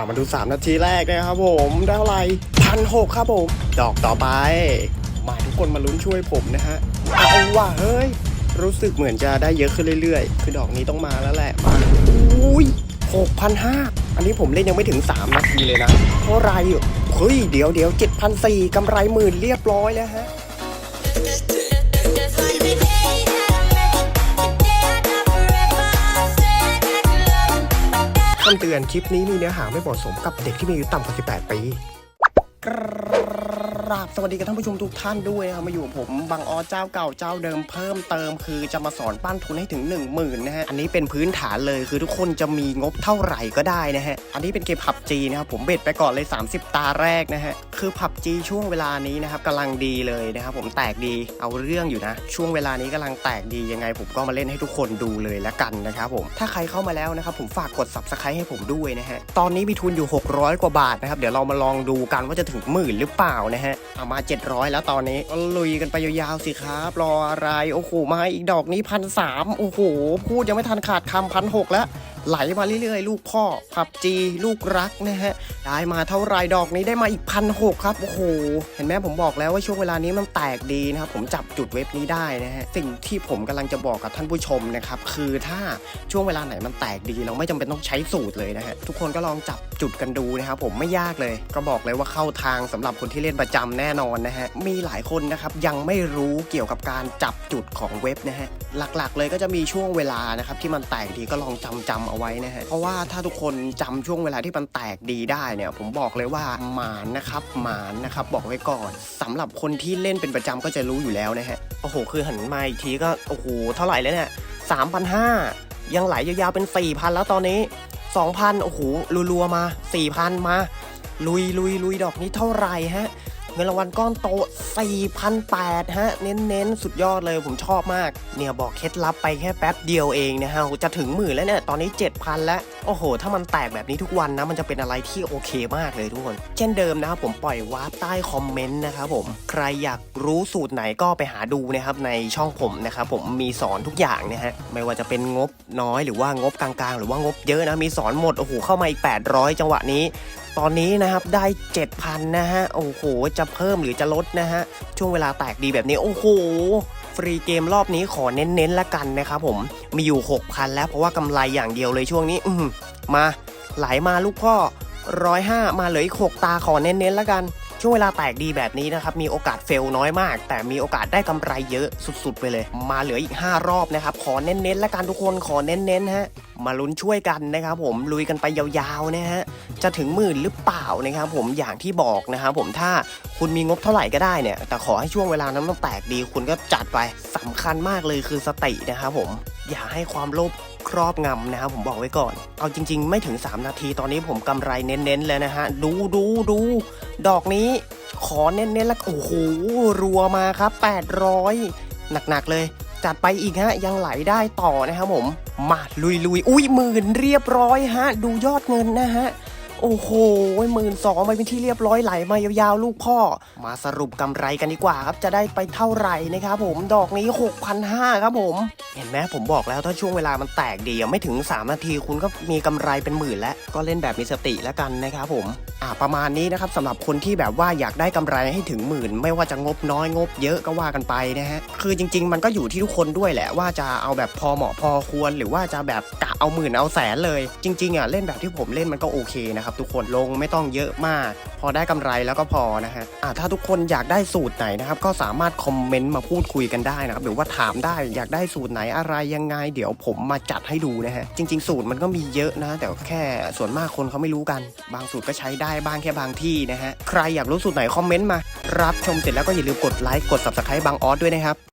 อ่ามาดู 3 นาทีแรกนะครับผมได้เท่าไหร่พันหกครับผม ดอกต่อไป มาทุกคนมาลุ้นช่วยผมนะฮะ เอาว่ะเฮ้ย รู้สึกเหมือนจะได้เยอะขึ้นเรื่อยๆ คือดอกนี้ต้องมาแล้วแหละ มาอุ้ยหกพันห้าอันนี้ผมเล่นยังไม่ถึง 3 นาทีเลยนะ เท่าไหรเฮ้ย เดี๋ยวเดี๋ยวเจ็ดพันสี่กำไรหมื่นเรียบร้อยแล้วฮะำเตือนคลิปนี้มีเนื้อหาไม่เหมาะสมกับเด็กที่มีอายุต่ำกว่า 18 ปีก ราบสวัสดีกับท่านผู้ชมทุกท่านด้วยนะครับมาอยู่กับผมบางออเจ้าเก่าเจ้าเดิมเพิ่มเติมคือจะมาสอนปั้นทุนให้ถึง 1 0,000นะฮะอันนี้เป็นพื้นฐานเลยคือทุกคนจะมีงบเท่าไหร่ก็ได้นะฮะอันนี้เป็นเกมผับจีนะครับผมเบ็ดไปก่อนเลย 30 ตาแรกนะฮะคือผับจีช่วงเวลานี้นะครับกำลังดีเลยนะครับผมแตกดีเอาเรื่องอยู่นะ ช่วงเวลานี้กำลังแตกดียังไง ผมก็มาเล่นให้ทุกคนดูเลยละกันนะครับผมถ้าใครเข้ามาแล้วนะครับผมฝากกด subscribe ให้ผมด้วยนะฮะตอนนี้มีทุนอยู่ 600 กว่าบาทนะครับเดี๋ยวเรามาลองดูกันว่าจะถึงหมื่นหรือเปล่านะฮะเอามา 700 แล้วตอนนี้ลุยกันไปยาวๆสิครับ รออะไร โอ้โห มาอีกดอกนี้พันสามโอ้โห พูดยังไม่ทันขาดคำพันหกแล้ว ไหลมาเรื่อยๆ ลูกพ่อผับจีลูกรักนะฮะได้มาเท่าไรดอกนี้ได้มาอีกพันหกครับโอ้โหเห็นไหมผมบอกแล้วว่าช่วงเวลานี้มันแตกดีนะครับผมจับจุดเว็บนี้ได้นะฮะสิ่งที่ผมกำลังจะบอกกับท่านผู้ชมนะครับคือถ้าช่วงเวลาไหนมันแตกดี เราไม่จำเป็นต้องใช้สูตรเลยนะฮะทุกคนก็ลองจับจุดกันดูนะครับผมไม่ยากเลย ก็บอกเลยว่าเข้าทางสำหรับคนที่เล่นประจำแน่นอนนะฮะมีหลายคนนะครับยังไม่รู้เกี่ยวกับการจับจุดของเว็บนะฮะหลักๆ เลยก็จะมีช่วงเวลานะครับที่มันแตกดีก็ลองจำจำเอาไว้นะฮะเพราะว่าถ้าทุกคนจำช่วงเวลาที่มันแตกดีได้เนี่ยผมบอกเลยว่าหมานนะครับหมานนะครับบอกไว้ก่อนสำหรับคนที่เล่นเป็นประจำก็จะรู้อยู่แล้วนะฮะโอ้โหคือหันมาอีกทีก็โอ้โหเท่าไหร่แล้วเนี่ยสามพันห้ายังไหลยาวๆเป็นสี่พันแล้วตอนนี้สองพันโอ้โหรัวๆมาสี่พันมา ลุยลุยลุยดอกนี้เท่าไหร่ฮะ เงินรางวัลก้อนโต 4,800 ฮะ เน้นๆ สุดยอดเลยผมชอบมาก เนี่ยบอกเคล็ดลับไปแค่แป๊บเดียวเองนะฮะ จะถึงหมื่นแล้วเนี่ย ตอนนี้ 7,000 แล้ว โอ้โห ถ้ามันแตกแบบนี้ทุกวันนะ มันจะเป็นอะไรที่โอเคมากเลยทุกคน เช่นเดิมนะครับผมปล่อยวาร์ปใต้คอมเมนต์นะครับผม ใครอยากรู้สูตรไหนก็ไปหาดูนะครับในช่องผมนะครับผมมีสอนทุกอย่างนะฮะ ไม่ว่าจะเป็นงบน้อยหรือว่างบกลางๆ หรือว่างบเยอะนะ มีสอนหมด โอ้โห เข้ามาอีก 800 จังหวะนี้ตอนนี้นะครับได้ 7,000 นะฮะ โอ้โห จะเพิ่มหรือจะลดนะฮะ ช่วงเวลาแตกดีแบบนี้ โอ้โห ฟรีเกมรอบนี้ขอเน้นๆละกันนะครับผม มีอยู่ 6,000 แล้วเพราะว่ากำไรอย่างเดียวเลยช่วงนี้ อืมมา ไหลมาลูกพ่อร้อยห้ามาเหลืออีกหกตาขอเน้นๆละกัน ช่วงเวลาแตกดีแบบนี้นะครับ มีโอกาสเฟลน้อยมาก แต่มีโอกาสได้กำไรเยอะสุดๆ ไปเลย มาเหลืออีก 5 รอบนะครับ ขอเน้นๆและกันทุกคนขอเน้นๆฮะมาลุ้นช่วยกันนะครับผมลุยกันไปยาวๆนะฮะจะถึงหมื่นหรือเปล่านะครับผมอย่างที่บอกนะครับผมถ้าคุณมีงบเท่าไหร่ก็ได้เนี่ย แต่ขอให้ช่วงเวลานั้นมันแตกดี คุณก็จัดไปสำคัญมากเลยคือสตินะครับผมอย่าให้ความโลภ ครอบงำนะครับผมบอกไว้ก่อน เอาจริง ๆ ไม่ถึง 3 นาทีตอนนี้ผมกำไรเน้นๆเลยนะฮะ ดูดูดู ดอกนี้ขอเน้นๆแล้วโอ้โหรัวมาครับ 800 หนักๆเลย จัดไปอีกฮะ ยังไหลได้ต่อนะครับผม มาลุยลุยๆอุ้ยหมื่นเรียบร้อยฮะ ดูยอดเงินนะฮะ โอ้โหหมื่นสองไปเป็นที่เรียบร้อยไหลมายาวๆ ลูกพ่อ มาสรุปกำไรกันดีกว่าครับ จะได้ไปเท่าไหร่นะครับผม ดอกนี้ 6,500 ครับผม เห็นไหมผมบอกแล้วถ้าช่วงเวลามันแตกดีอะไม่ถึง 3 นาทีคุณก็มีกำไรเป็นหมื่นแล้ว ก็เล่นแบบมีสติแล้วกันนะครับผม อ่าประมาณนี้นะครับสำหรับคนที่แบบว่าอยากได้กำไรให้ถึงหมื่น ไม่ว่าจะงบน้อยงบเยอะก็ว่ากันไปนะฮะคือจริง ๆ มันก็อยู่ที่ทุกคนด้วยแหละว่าจะเอาแบบพอเหมาะพอควร หรือว่าจะแบบกะเอาหมื่นเอาแสนเลย จริงๆอะเล่นแบบที่ผมเล่นมันก็โอเคนะครับทุกคนลงไม่ต้องเยอะมาก พอได้กำไรแล้วก็พอนะฮะอ่าถ้าทุกคนอยากได้สูตรไหนนะครับก็สามารถคอมเมนต์มาพูดคุยกันได้นะครับหรือว่าถามได้อยากได้สูตรไหนอะไรยังไง เดี๋ยวผมมาจัดให้ดูนะฮะจริง ๆ สูตรมันก็มีเยอะนะ แต่แค่ส่วนมากคนเขาไม่รู้กัน บางสูตรก็ใช้ได้บ้างแค่บางที่นะฮะ ใครอยากรู้สูตรไหนคอมเมนต์มา รับชมเสร็จแล้วก็อย่าลืมกดไลค์กด subscribe บางออสด้วยนะครับ